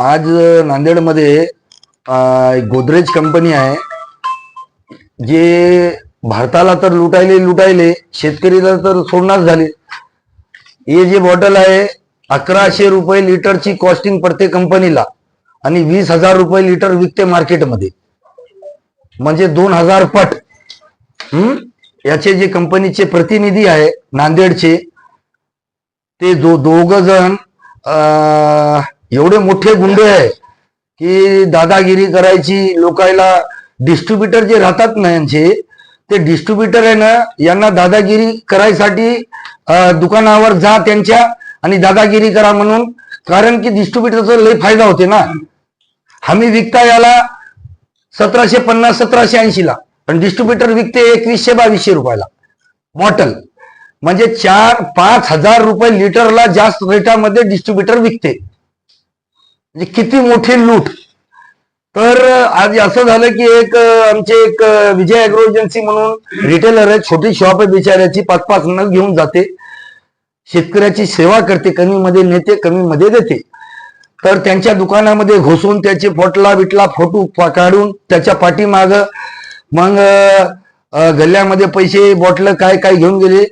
आज नांदेडमध्ये गोदरेज कंपनी आहे जे भारताला तर लुटायले लुटायले शेतकरीला तर सोडणार झाले. हे जे बॉटल आहे अकराशे रुपये लिटरची कॉस्टिंग पडते कंपनीला आणि वीस हजार रुपये लिटर विकते मार्केटमध्ये. म्हणजे दोन हजार पट. हम्म? याचे जे कंपनीचे प्रतिनिधी आहे नांदेडचे ते दो दोघ जण एवढे मोठे गुंडे आहे की दादागिरी करायची लोकायला डिस्ट्रीब्युटर जे राहतात ना यांचे ते डिस्ट्रीब्युटर आहे ना यांना दादागिरी करायसाठी दुकानावर जा त्यांच्या आणि दादागिरी करा म्हणून. कारण की डिस्ट्रीब्युटरचा लय फायदा होते ना. हमी विकता याला सतराशे पन्नास सतराशे ऐंशी ला पण डिस्ट्रीब्युटर विकते एकवीसशे बावीसशे रुपयाला. बॉटल. म्हणजे चार पाच हजार रुपये लिटरला जास्त रेटामध्ये डिस्ट्रीब्युटर विकते. म्हणजे किती मोठी लूट. तर आज असं झालं की एक आमचे एक विजय अॅग्रो एजन्सी म्हणून रिटेलर आहे छोटी शॉप आहे बिचाऱ्याची पाच पाच नग घेऊन जाते. शेतकऱ्याची सेवा करते कमी मध्ये नेते कमी मध्ये देते. तर त्यांच्या दुकानामध्ये घुसून त्याचे फोटला बिटला फोटो काढून त्याच्या पाठीमाग मग गल्ल्यामध्ये पैसे बॉटल काय काय घेऊन गेले.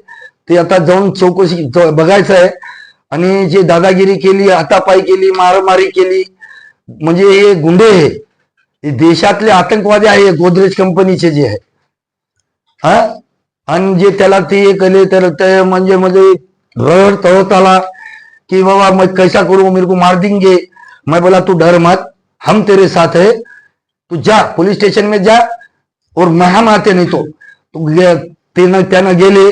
ते आता जाऊन चौकशी बघायचं आहे आणि जे दादागिरी केली हातापाई केली मारामारी केली म्हणजे हे गुंडे हे. देशातले आतंकवादी आहे गोदरेज कंपनीचे जे आहे. हा? आणि जे त्याला ते हे केले तर ते म्हणजे म्हणजे रड तळत आला कि बाबा मैं कैसा करू मेरे को मार देंगे. मैं बोला तू डर मत हम तेरे साथ है. तू जा पोलीस स्टेशन में जा और मैं आते नाही तो. त्यानं गेले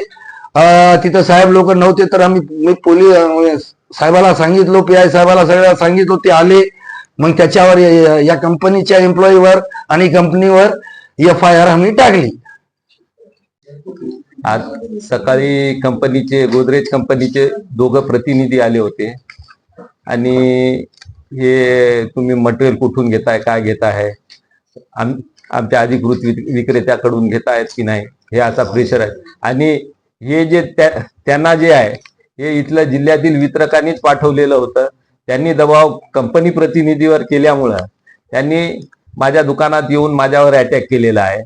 तिथं साहेब लोक नव्हते तर आम्ही मी पोलीस म्हणजे साहेबाला सांगितलो पी आय साहेबाला सगळ्याला सांगितलो ते आले. मग त्याच्यावर या- कंपनीच्या एम्प्लॉईवर आणि कंपनीवर एफ आय आर आम्ही टाकली. आज सकाळी कंपनीचे गोदरेज कंपनीचे दोघं प्रतिनिधी आले होते. आणि हे तुम्ही मटेरियल कुठून घेताय काय घेताय आम आमच्या अधिकृत विक- विक्रेत्याकडून घेतायत की नाही हे असा प्रेशर आहे. आणि हे जे त्यांना जे आहे हे इथल्या जिल्ह्यातील वितरकांनीच पाठवलेलं होतं. त्यांनी दबाव कंपनी प्रतिनिधीवर केल्यामुळं त्यांनी माझ्या दुकानात येऊन माझ्यावर अटॅक केलेला आहे.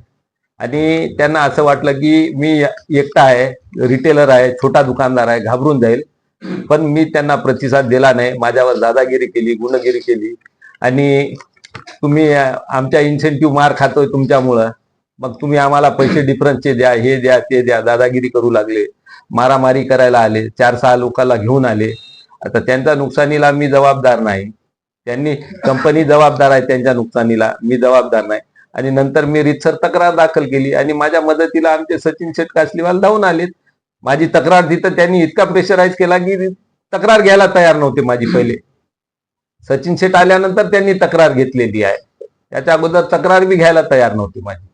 आणि त्यांना असं वाटलं की मी एकटा आहे रिटेलर आहे छोटा दुकानदार आहे घाबरून जाईल. पण मी त्यांना प्रतिसाद दिला नाही. माझ्यावर दादागिरी केली गुंडगिरी केली. आणि तुम्ही आमच्या इन्सेंटिव्ह मार खातोय तुमच्यामुळं. मग तुम्ही आम्हाला पैसे डिफरन्सचे द्या हे द्या ते द्या दादागिरी करू लागले मारामारी करायला आले चार सहा लोकांना घेऊन आले. आता त्यांच्या नुकसानीला मी जबाबदार नाही. त्यांनी कंपनी जबाबदार आहे त्यांच्या नुकसानीला मी जबाबदार नाही. आणि नंतर मी रितसर तक्रार दाखल केली आणि माझ्या मदतीला आमचे सचिन शेठ कासलीवाल धावून आलेत. माझी तक्रार तिथं त्यांनी इतका प्रेशराईज केला की तक्रार घ्यायला तयार नव्हते माझी पहिले. सचिन शेठ आल्यानंतर त्यांनी तक्रार घेतलेली आहे. त्याच्या अगोदर तक्रार बी घ्यायला तयार नव्हती माझी.